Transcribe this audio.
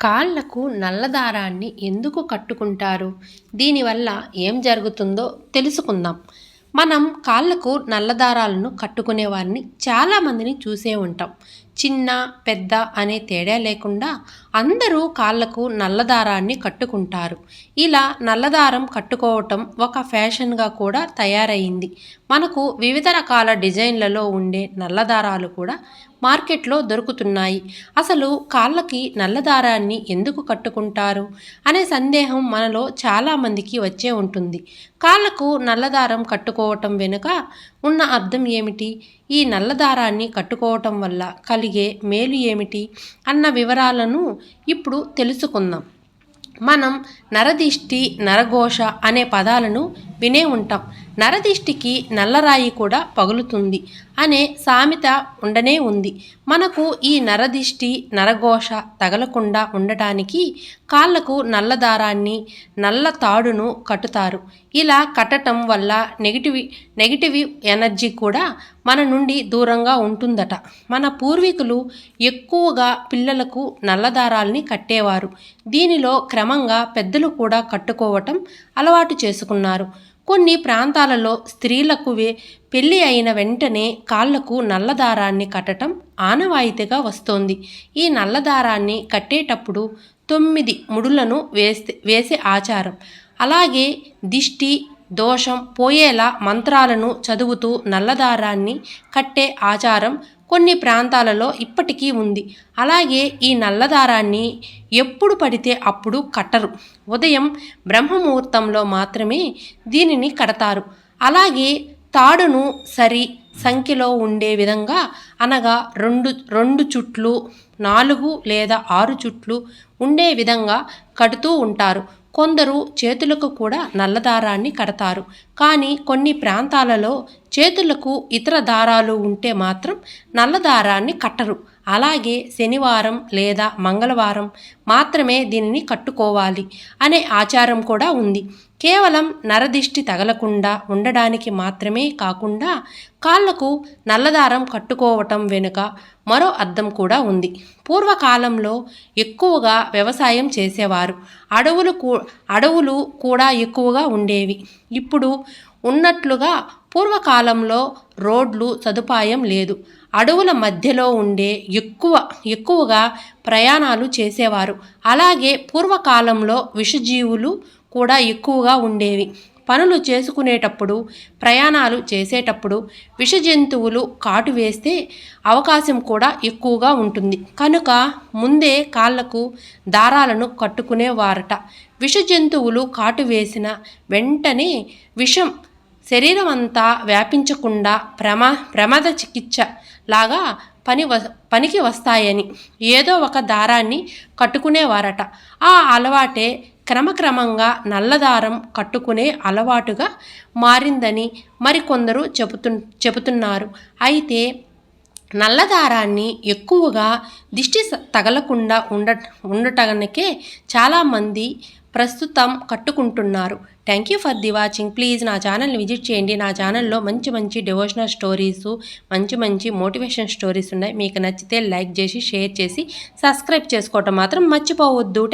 కాళ్ళకు నల్లదారాన్ని ఎందుకు కట్టుకుంటారు? దీనివల్ల ఏం జరుగుతుందో తెలుసుకుందాం. మనం కాళ్ళకు నల్లదారాలను కట్టుకునే వారిని చాలామందిని చూసే ఉంటాం. చిన్న పెద్ద అనే తేడా లేకుండా అందరూ కాళ్ళకు నల్లదారాన్ని కట్టుకుంటారు. ఇలా నల్లదారం కట్టుకోవటం ఒక ఫ్యాషన్గా కూడా తయారైంది. మనకు వివిధ రకాల డిజైన్లలో ఉండే నల్లదారాలు కూడా మార్కెట్లో దొరుకుతున్నాయి. అసలు కాళ్ళకి నల్లదారాన్ని ఎందుకు కట్టుకుంటారు? అనే సందేహం మనలో చాలామందికి వచ్చే ఉంటుంది. కాళ్ళకు నల్లదారం కట్టుకోవటం వెనుక ఉన్న అర్థం ఏమిటి? ఈ నల్లదారాన్ని కట్టుకోవటం వల్ల కలిగే మేలు ఏమిటి? అన్న వివరాలను ఇప్పుడు తెలుసుకుందాం. మనం నరదిష్టి నరఘోష అనే పదాలను వినే ఉంటాం. నరదిష్టికి నల్లరాయి కూడా పగులుతుంది అనే సామెత ఉండనే ఉంది. మనకు ఈ నరదిష్టి నరఘోష తగలకుండా ఉండటానికి కాళ్ళకు నల్ల దారాన్ని నల్ల తాడును కట్టుతారు. ఇలా కట్టటం వల్ల నెగిటివ్ నెగిటివ్ ఎనర్జీ కూడా మన నుండి దూరంగా ఉంటుందట. మన పూర్వీకులు ఎక్కువగా పిల్లలకు నల్లదారాల్ని కట్టేవారు. దీనిలో క్రమంగా పెద్దలు కూడా కట్టుకోవటం అలవాటు చేసుకున్నారు. కొన్ని ప్రాంతాలలో స్త్రీలకు వే పెళ్ళి అయిన వెంటనే కాళ్ళకు నల్లదారాన్ని కట్టడం ఆనవాయితీగా వస్తోంది. ఈ నల్లదారాన్ని కట్టేటప్పుడు తొమ్మిది ముడులను వేస్తే వేసే ఆచారం. అలాగే దిష్టి దోషం పోయేలా మంత్రాలను చదువుతూ నల్లదారాన్ని కట్టే ఆచారం కొన్ని ప్రాంతాలలో ఇప్పటికీ ఉంది. అలాగే ఈ నల్లదారాన్ని ఎప్పుడు పడితే అప్పుడు కట్టరు. ఉదయం బ్రహ్మముహూర్తంలో మాత్రమే దీనిని కడతారు. అలాగే తాడును సరి సంఖ్యలో ఉండే విధంగా అనగా రెండు రెండు చుట్లు నాలుగు లేదా ఆరు చుట్లు ఉండే విధంగా కడుతూ ఉంటారు. కొందరు చేతులకు కూడా నల్లదారాన్ని కడతారు. కానీ కొన్ని ప్రాంతాలలో చేతులకు ఇతర దారాలు ఉంటే మాత్రం నల్లదారాన్ని కట్టరు. అలాగే శనివారం లేదా మంగళవారం మాత్రమే దీనిని కట్టుకోవాలి అనే ఆచారం కూడా ఉంది. కేవలం నరదిష్టి తగలకుండా ఉండడానికి మాత్రమే కాకుండా కాళ్ళకు నల్లదారం కట్టుకోవటం వెనుక మరో అర్థం కూడా ఉంది. పూర్వకాలంలో ఎక్కువగా వ్యవసాయం చేసేవారు. అడవులు కూ అడవులు కూడా ఎక్కువగా ఉండేవి. ఇప్పుడు ఉన్నట్లుగా పూర్వకాలంలో రోడ్లు సదుపాయం లేదు. అడవుల మధ్యలో ఉండే ఎక్కువ ఎక్కువగా ప్రయాణాలు చేసేవారు. అలాగే పూర్వకాలంలో విషజీవులు కూడా ఎక్కువగా ఉండేవి. పనులు చేసుకునేటప్పుడు ప్రయాణాలు చేసేటప్పుడు విష జంతువులు కాటు వేస్తే అవకాశం కూడా ఎక్కువగా ఉంటుంది. కనుక ముందే కాళ్ళకు దారాలను కట్టుకునేవారట. విష జంతువులు కాటు వేసిన వెంటనే విషం శరీరం అంతా వ్యాపించకుండా ప్రమా ప్రమాద చికిత్స లాగా పని వ పనికి వస్తాయని ఏదో ఒక దారాన్ని కట్టుకునేవారట. ఆ అలవాటే క్రమక్రమంగా నల్లదారం కట్టుకునే అలవాటుగా మారిందని మరికొందరు చెబుతు చెబుతున్నారు. అయితే నల్లదారాన్ని ఎక్కువగా దిష్టి తగలకుండా ఉండ ఉండటానికే చాలామంది ప్రస్తుతం కట్టుకుంటున్నారు. Thank you for the watching please నా ఛానల్ని విజిట్ చేయండి. నా ఛానల్లో మంచి మంచి డివోషనల్ స్టోరీస్ మంచి మంచి మోటివేషన్ స్టోరీస్ ఉన్నాయి. మీకు నచ్చితే లైక్ చేసి షేర్ చేసి సబ్స్క్రైబ్ చేసుకోవటం మాత్రం మర్చిపోవద్దు.